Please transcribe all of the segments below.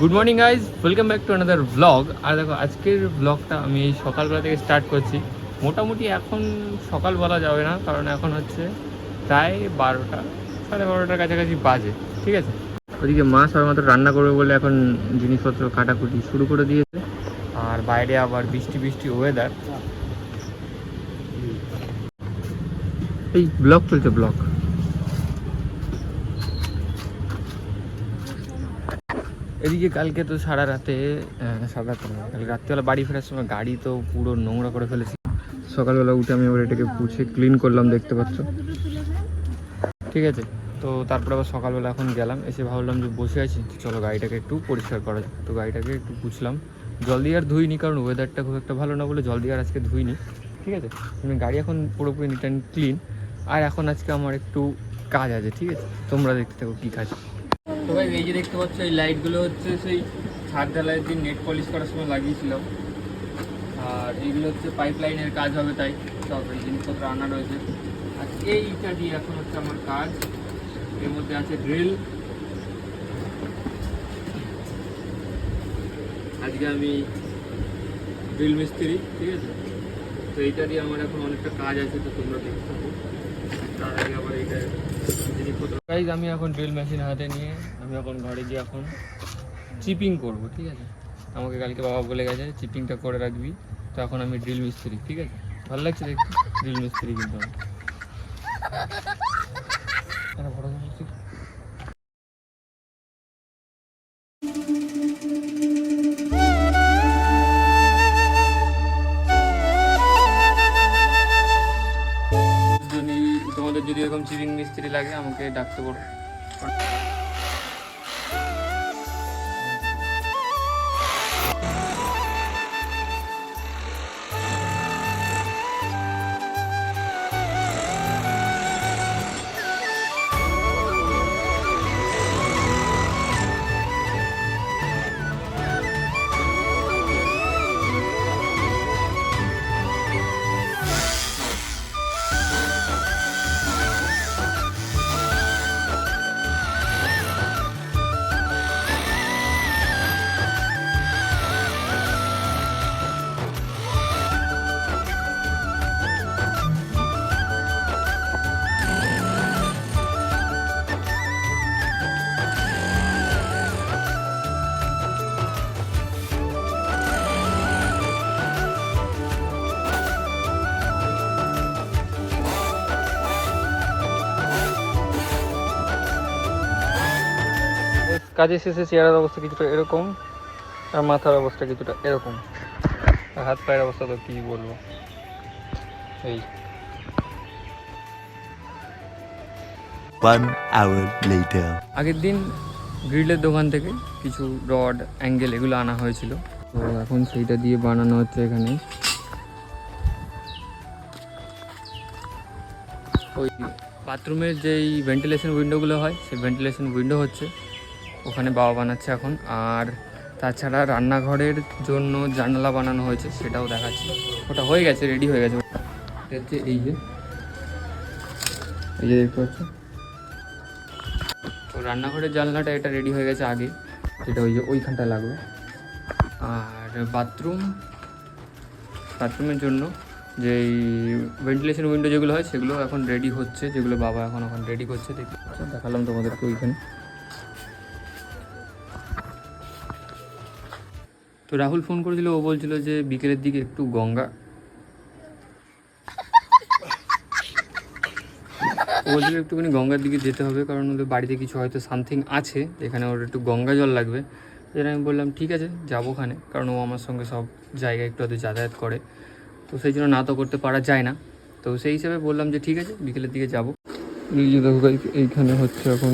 Good morning guys welcome back to another blog আর দেখো, আজকের ব্লগটা আমি সকালবেলা থেকে স্টার্ট করছি। মোটামুটি এখন সকাল বলা যাবে না, কারণ এখন হচ্ছে প্রায় বারোটা, সাড়ে বারোটার কাছাকাছি বাজে, ঠিক আছে? ওদিকে মা সবেমাত্র রান্না করবে বলে এখন জিনিসপত্র কাটাকুটি শুরু করে দিয়েছে। আর বাইরে আবার বৃষ্টি বৃষ্টি ওয়েদার এই ব্লগ চলছে ব্লগ এদিকে কালকে তো সারা রাতে সারা রাতে কালকে রাত্রিবেলা বাড়ি ফেরার সময় গাড়ি তো পুরো নোংরা করে ফেলেছি। সকালবেলা উঠে আমি এবার এটাকে পুছে ক্লিন করলাম, দেখতে পাচ্ছ। ঠিক আছে, তো তারপরে আবার সকালবেলা এখন গেলাম, এসে ভাবলাম যে বসে আছি চলো গাড়িটাকে একটু পরিষ্কার করা যাক। তো গাড়িটাকে একটু পুছলাম জল দিয়ে আর ধুইনি, কারণ ওয়েদারটা খুব একটা ভালো না বলে জল দিয়ে আর আজকে ধুইনি। ঠিক আছে আমি গাড়ি এখন পুরোপুরি নিট অ্যান্ড ক্লিন আর এখন আজকে আমার একটু কাজ আছে, ঠিক আছে? তোমরা দেখতে থাকো কী কাজ। তো ভাই এই যে দেখতে পাচ্ছ, এই লাইটগুলো হচ্ছে সেই ছাদ ঢালাইয়ের দিন নেট পলিশ করার সময় লাগিয়েছিলাম। আর এইগুলো হচ্ছে পাইপ লাইনের কাজ হবে তাই। সব এই জিনিসপত্র আনা রয়েছে। আর এই ইটা দিয়ে এখন হচ্ছে আমার কাজ। এর মধ্যে আছে ড্রিল আজকে আমি ড্রিল মিস্ত্রি, ঠিক আছে? তো এইটা দিয়ে আমার এখন অনেকটা কাজ আছে, তো তোমরা দেখতে থাকো। তার আগে আবার এইটা গাইজ আমি এখন ড্রিল মেশিন হাতে নিয়ে আমি এখন ঘরে গিয়ে এখন চিপিং করব, ঠিক আছে? আমাকে কালকে বাবা বলে গেছে চিপিংটা করে রাখবি। তো এখন আমি ড্রিল মিস্ত্রি, ঠিক আছে? ভালো লাগছে দেখতে? ড্রিল মিস্ত্রি কিন্তু আমি। লাগে আমাকে ডাকতে পারো কাজের শেষে চেয়ারের অবস্থা কিছুটা এরকম আর মাথার অবস্থা কিছুটা এরকম। আর হাত পায়ের অবস্থা তো কী বলব? এই। One hour later. আগের দিন গ্রিলের দোকান থেকে কিছু রড অ্যাঙ্গেল এগুলো আনা হয়েছিল। তো এখন সেইটা দিয়ে বানানো হচ্ছে এখানে। ওই বাথরুমের যেই ভেন্টিলেশন উইন্ডোগুলো হয় সেই ভেন্টিলেশন উইন্ডো হচ্ছে। ওখানে বাবা বানাচ্ছে এখন। আর তাছাড়া রান্নাঘরের জন্য জানালা বানানো হয়েছে, সেটাও দেখাচ্ছি। ওটা হয়ে গেছে রেডি হয়ে গেছে। হচ্ছে এই যে। এই যে দেখতে পাচ্ছ? তো রান্নাঘরের জানলাটা এটা রেডি হয়ে গেছে আগে। যেটা ওই যে ওইখানটা লাগবে। আর বাথরুম, বাথরুমের জন্য যেই ভেন্টিলেশন উইন্ডো যেগুলো হয়, সেগুলো এখন রেডি হচ্ছে। যেগুলো বাবা এখন এখন রেডি করছে পাচ্ছ? দেখালাম তোমাদেরকে ওইখানে। তো রাহুল ফোন করেছিল ও বলছিল যে বিকেলের দিকে একটু গঙ্গা। ও বলছিল একটুখানি গঙ্গার দিকে যেতে হবে, কারণ ওদের বাড়িতে কিছু হয়তো সামথিং আছে, যেখানে ওর একটু গঙ্গা জল লাগবে। যেটা আমি বললাম, ঠিক আছে, যাব ওখানে। কারণ ও আমার সঙ্গে সব জায়গায় একটু হয়তো যাতায়াত করে। তো সেই জন্য না তো করতে পারা যায় না। তো সেই হিসাবে বললাম যে, ঠিক আছে, বিকেলের দিকে যাব। দেখো এইখানে হচ্ছে এখন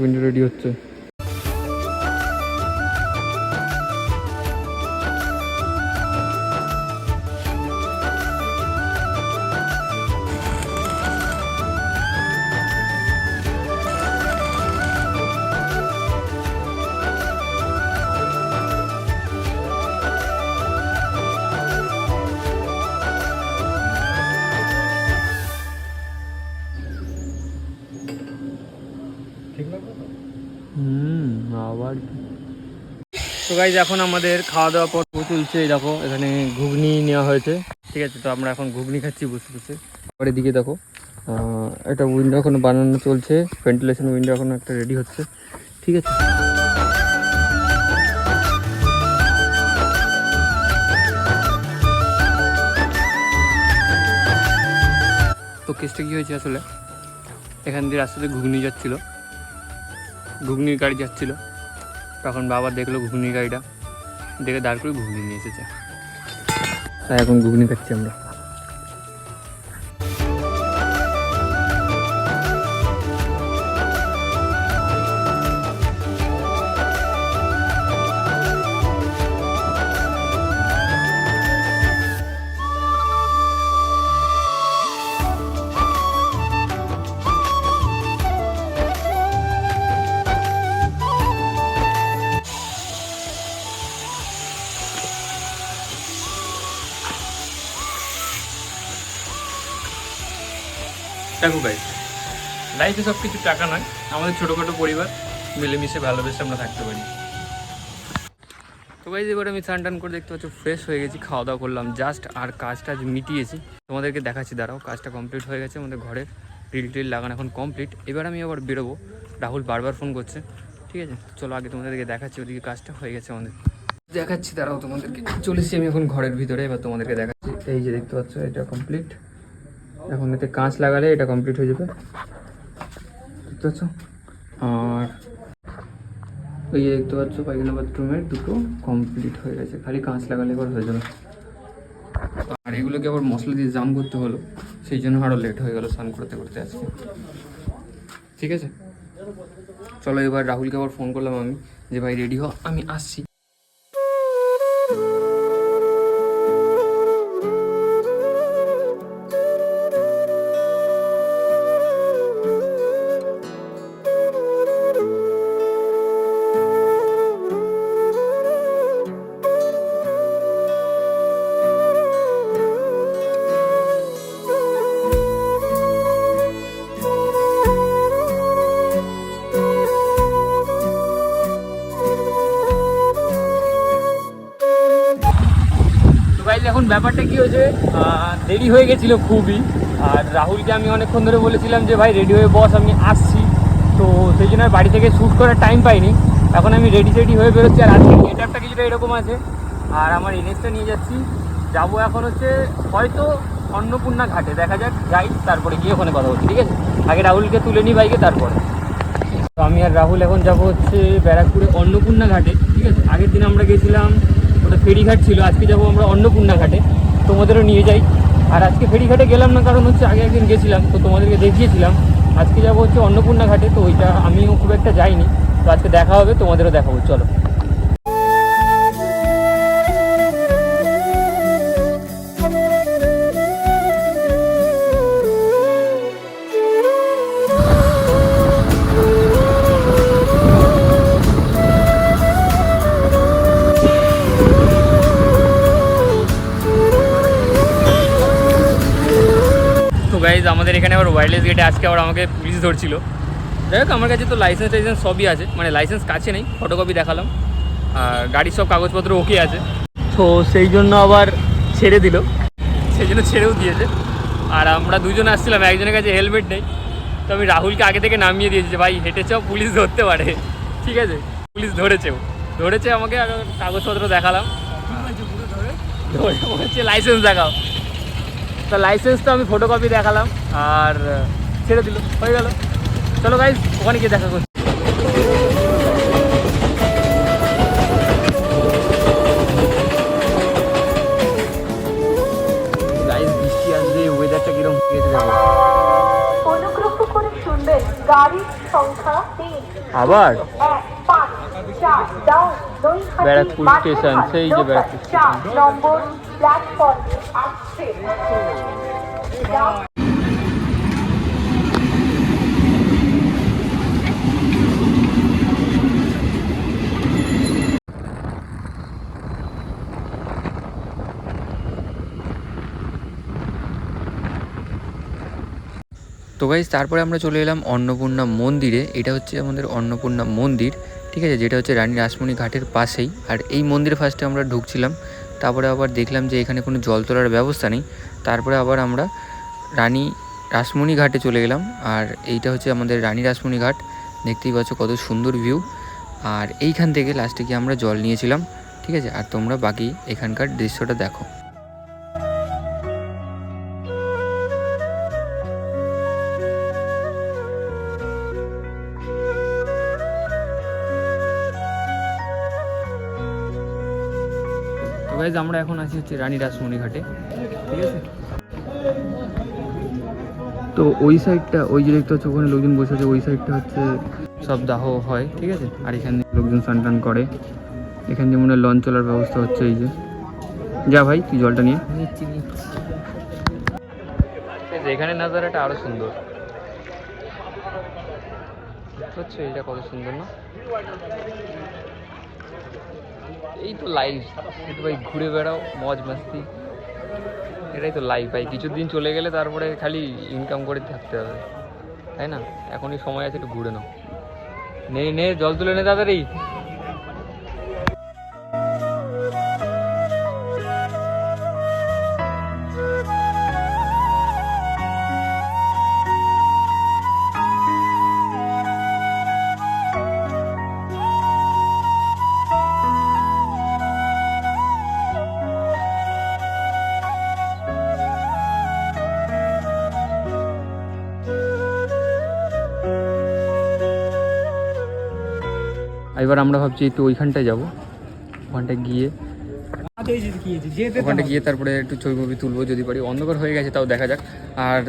উইন্ডো রেডি হচ্ছে। হুম, আবার তো গাইজ এখন আমাদের খাওয়া দাওয়া পর চলছে, এই দেখো, এখানে ঘুগনি নেওয়া হয়েছে, ঠিক আছে? তো আমরা এখন ঘুগনি খাচ্ছি, বসে বসে। পরের দিকে দেখো একটা উইন্ডো এখন বানানো চলছে ভেন্টিলেশন উইন্ডো এখন একটা রেডি হচ্ছে, ঠিক আছে? তো কেসটা কী হয়েছে আসলে? এখান দিয়ে রাস্তাতে ঘুগনি যাচ্ছিল। ঘুগনির গাড়ি যাচ্ছিল। তখন বাবা দেখল ঘুগনির গাড়িটা। দেখে দাঁড় করে ঘুগনি নিয়ে এসেছে। তাই এখন ঘুগনি খাচ্ছি আমরা। দেখো গাই লাইফে সব কিছু টাকা নয়, আমাদের ছোটোখাটো পরিবার, মিলেমিশে ভালোবেসে আমরা থাকতে পারি। তো গাইজ এবার আমি স্নান টান করে দেখতে পাচ্ছ ফ্রেশ হয়ে গেছি, খাওয়া দাওয়া করলাম জাস্ট আর কাজটা আজ মিটিয়েছি। তোমাদেরকে দেখাচ্ছি, দাঁড়াও, কাজটা কমপ্লিট হয়ে গেছে, আমাদের ঘরের রিল টিল লাগানো এখন কমপ্লিট এবার আমি আবার বেরোবো, রাহুল বারবার ফোন করছে, ঠিক আছে? চলো আগে তোমাদেরকে দেখাচ্ছি, ওদিকে কাজটা হয়ে গেছে আমাদের। দেখাচ্ছি, দাঁড়াও তোমাদেরকে চলেছি আমি এখন ঘরের ভিতরে, এবার তোমাদেরকে দেখাচ্ছি, এই যে দেখতে পাচ্ছ, এটা কমপ্লিট এখন এতে কাঁচ লাগালে এটা কমপ্লিট হয়ে যাবে। দেখতে পাচ্ছ? আর ওই যে দেখতে পাচ্ছ, পায়খানা বাথরুমের দুটো কমপ্লিট হয়ে গেছে। খালি কাঁচ লাগালে এবার হয়ে যাবে। আর এগুলোকে আবার মশলা দিয়ে জাম করতে হলো, সেই জন্য আরও লেট হয়ে গেল স্নান করতে করতে আজকে। ঠিক আছে? চলো এবার রাহুলকে আবার ফোন করলাম আমি, যে ভাই রেডি হ, আমি আসছি। ব্যাপারটা কি হয়েছে? দেরি হয়ে গেছিল খুবই। আর রাহুলকে আমি অনেকক্ষণ ধরে বলেছিলাম যে, ভাই রেডি হয়ে বস, আমি আসছি। তো সেই জন্য বাড়ি থেকে শ্যুট করার টাইম পাইনি। এখন আমি রেডি রেডি হয়ে বেরোচ্ছি। আর আজকে গেটআপটা কিছুটা এরকম আছে। আর আমার এনএসটা নিয়ে যাচ্ছি। যাব এখন হচ্ছে, হয়তো অন্নপূর্ণা ঘাটে। দেখা যাক, যাই, তারপরে গিয়ে ওখানে কথা বলছি, ঠিক আছে? আগে রাহুলকে তুলে নিই বাইকে, তারপরে। তো আমি আর রাহুল এখন যাব হচ্ছে ব্যারাকপুরে অন্নপূর্ণা ঘাটে, ঠিক আছে? আগের দিন আমরা গেছিলাম ওটা ফেরিঘাট ছিল, আজকে যাব আমরা অন্নপূর্ণা ঘাটে তোমাদেরও নিয়ে যাই। আর আজকে ফেরিঘাটে গেলাম না, কারণ হচ্ছে আগে একদিন গেছিলাম, তো তোমাদেরকে দেখিয়েছিলাম। আজকে যাব হচ্ছে অন্নপূর্ণা ঘাটে তো ওইটা আমিও খুব একটা যাইনি। তো আজকে দেখা হবে, তোমাদেরও দেখাবো, চলো। গাইজ আমাদের এখানে আবার ওয়্যারলেস গেটে আজকে আবার আমাকে পুলিশ ধরছিল। যাই হোক, আমার কাছে তো লাইসেন্স টাইসেন্স সবই আছে। মানে লাইসেন্স কাছে নেই ফটোকপি দেখালাম। আর গাড়ির সব কাগজপত্র ওকে আছে। তো সেই জন্য আবার ছেড়ে দিল। সেই জন্য ছেড়েও দিয়েছে। আর আমরা দুজন আসছিলাম, একজনের কাছে হেলমেট নেই। তো আমি রাহুলকে আগে থেকে নামিয়ে দিয়েছি যে, ভাই হেঁটে চাও পুলিশ ধরতে পারে। ঠিক আছে? পুলিশ ধরেছেও ধরেছে আমাকে আর কাগজপত্র দেখালাম। লাইসেন্স দেখাও। তা লাইসেন্স তো আমি ফটোকপি দেখালাম আর ছেড়ে দিল হয়ে গেল। চলো গাইজ ওখানে গিয়ে দেখা করছি। আবার? ব্যারাকপুর স্টেশন, সেই যে ব্যারাকপুর তো গাইজ তারপরে আমরা চলে এলাম অন্নপূর্ণা মন্দিরে। এটা হচ্ছে আমাদের অন্নপূর্ণা মন্দির। ঠিক আছে, যেটা হচ্ছে রানী রাসমণি ঘাটের পাশেই। আর এই মন্দিরে ফার্স্টে আমরা ঢুকছিলাম, তারপরে আবার দেখলাম যে এখানে কোনো জল তোলার ব্যবস্থা নেই। তারপরে আবার আমরা রানী রাসমণি ঘাটে চলে গেলাম, আর এইটা হচ্ছে আমাদের রানী রাসমণি ঘাট। দেখতেই পাচ্ছ কত সুন্দর ভিউ আর এইখান থেকে লাস্টে গিয়ে আমরা জল নিয়েছিলাম, ঠিক আছে? আর তোমরা বাকি এখানকার দৃশ্যটা দেখো। গাইজ আমরা এখন আছি হচ্ছে রানী রাসমণি ঘাটে। ঠিক আছে? তো ওই সাইডটা ওই যে দেখতে হচ্ছে ওখানে লোকজন বসে আছে ওই সাইডটা হচ্ছে সব দাহ হয় ঠিক আছে? আর এখানে লোকজন স্নান টান করে। এখান যেমন লঞ্চ চলার ব্যবস্থা হচ্ছে এই যে। যা ভাই তুই জলটা নিয়ে এখানে নাজারাটা আরও সুন্দর। হচ্ছে এটা কত সুন্দর না? এই তো লাইফ কিন্তু ভাই ঘুরে বেড়াও, মজ মাস্তি। এটাই তো লাইফ ভাই। কিছুদিন চলে গেলে তারপরে খালি ইনকাম করে থাকতে হবে। তাই না? এখনই সময় আছে, একটু ঘুরে নাও। নে নে, জল তুলে নে তাড়াতাড়ি। এবার আমরা ভাবছি একটু ওইখানটায় যাব। ওখানটায় গিয়ে ওখানটা গিয়ে তারপরে একটু ছবি মুভি তুলবো যদি পারি। অন্ধকার হয়ে গেছে, তাও দেখা যাক। আর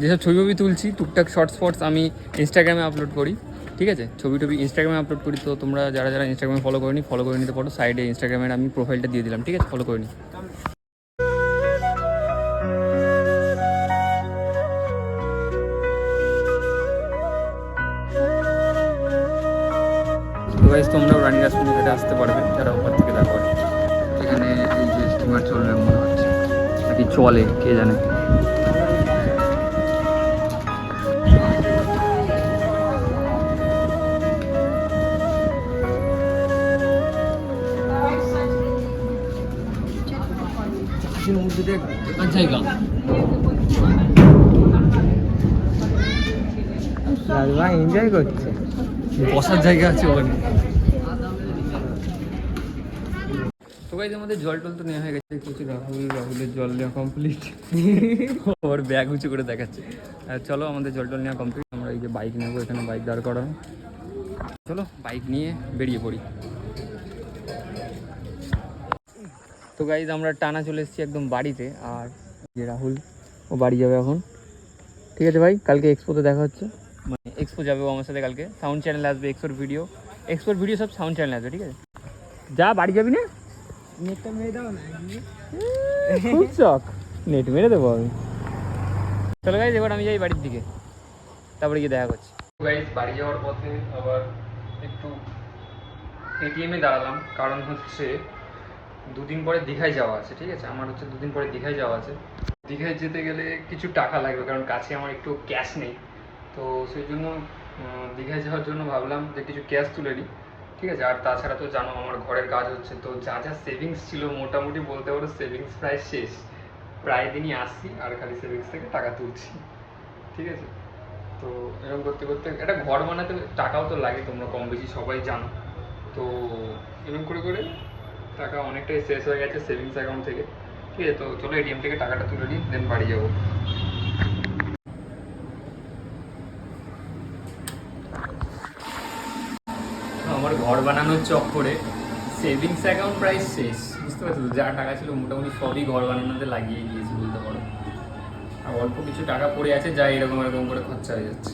যেসব ছবি মুভি তুলছি, টুকটাক শর্ট স্পটস আমি ইনস্টাগ্রামে আপলোড করি, ঠিক আছে? ছবি টবি ইনস্টাগ্রামে আপলোড করি, তো তোমরা যারা যারা ইনস্টাগ্রামে ফলো করিনি ফলো করে নিতে পারো। সাইডে ইনস্টাগ্রামের আমি প্রোফাইলটা দিয়ে দিলাম, ঠিক আছে? ফলো করে নি গাইজ তোমরাও রানী রাসমণি ঘাটে আসতে পারবে যারা ওপর থেকে দেখো। এখানে এই যে স্টিমার চলবে মনে হচ্ছে। নাকি চলে কে জানে। জায়গা। রাজমা এনজয় করছে। বসার জায়গা আছে ওখানে। তো গাইজ আমাদের জল টল তো নেওয়া হয়ে গেছে। কিছু রাহুল রাহুলের জল নেওয়া কমপ্লিট ওর ব্যাগ উঁচু করে দেখাচ্ছে। চলো আমাদের জল টল নেওয়া কমপ্লিট আমরা এই যে বাইক নেব এখানে বাইক দাঁড় করানো। চলো বাইক নিয়ে বেরিয়ে পড়ি। তো গাইজ আমরা টানা চলে এসেছি একদম বাড়িতে। আর যে রাহুল ও বাড়ি যাবে এখন। ঠিক আছে ভাই কালকে এক্সপোতে দেখা হচ্ছে। এক্সপো যাবে ও আমার সাথে কালকে। সাউন্ড চ্যানেল আসবে এক্সপোর ভিডিও এক্সপোর ভিডিও সব সাউন্ড চ্যানেল আসবে ঠিক আছে? যা বাড়ি যাবি না? নেটটা মেরে দাও না খুব চক। নেট মেরে দেবো আমি। চলো গাইজ এবার আমি যাই বাড়ির দিকে। তারপরে গিয়ে দেখা করছি। গাইজ বাড়ি যাওয়ার পথে আবার একটু এটিএমে দাঁড়ালাম। কারণ হচ্ছে দুদিন পরে দীঘায় যাওয়া আছে ঠিক আছে? আমার হচ্ছে দুদিন পরে দীঘায় যাওয়া আছে। দীঘায় যেতে গেলে কিছু টাকা লাগবে কারণ কাছে আমার একটু ক্যাশ নেই। তো সেই জন্য দীঘায় যাওয়ার জন্য ভাবলাম যে কিছু ক্যাশ তুলে নিই। ঠিক আছে? আর তাছাড়া তো জানো, আমার ঘরের কাজ হচ্ছে। তো যা যা সেভিংস ছিল, মোটামুটি বলতে পারো সেভিংস প্রায় শেষ। প্রায় দিনই আসছি, আর খালি সেভিংস থেকে টাকা তুলছি। ঠিক আছে? তো এরকম করতে করতে, একটা ঘর বানাতে টাকাও তো লাগে, তোমরা কম বেশি সবাই জানো। তো এরকম করে করে টাকা অনেকটাই শেষ হয়ে গেছে সেভিংস অ্যাকাউন্ট থেকে। ঠিক আছে? তো চলো এটিএম থেকে টাকাটা তুলে নিই দেন বাড়ি যাব আমার ঘর বানানোর চক্করে সেভিংস অ্যাকাউন্ট প্রায় শেষ, বুঝতে পারছ? যা টাকা ছিল মোটামুটি সবই ঘর বানানোতে লাগিয়ে গিয়েছি, বলতে পারো আর অল্প কিছু টাকা পড়ে আছে, যা এরকম এরকম করে খরচা হয়ে যাচ্ছে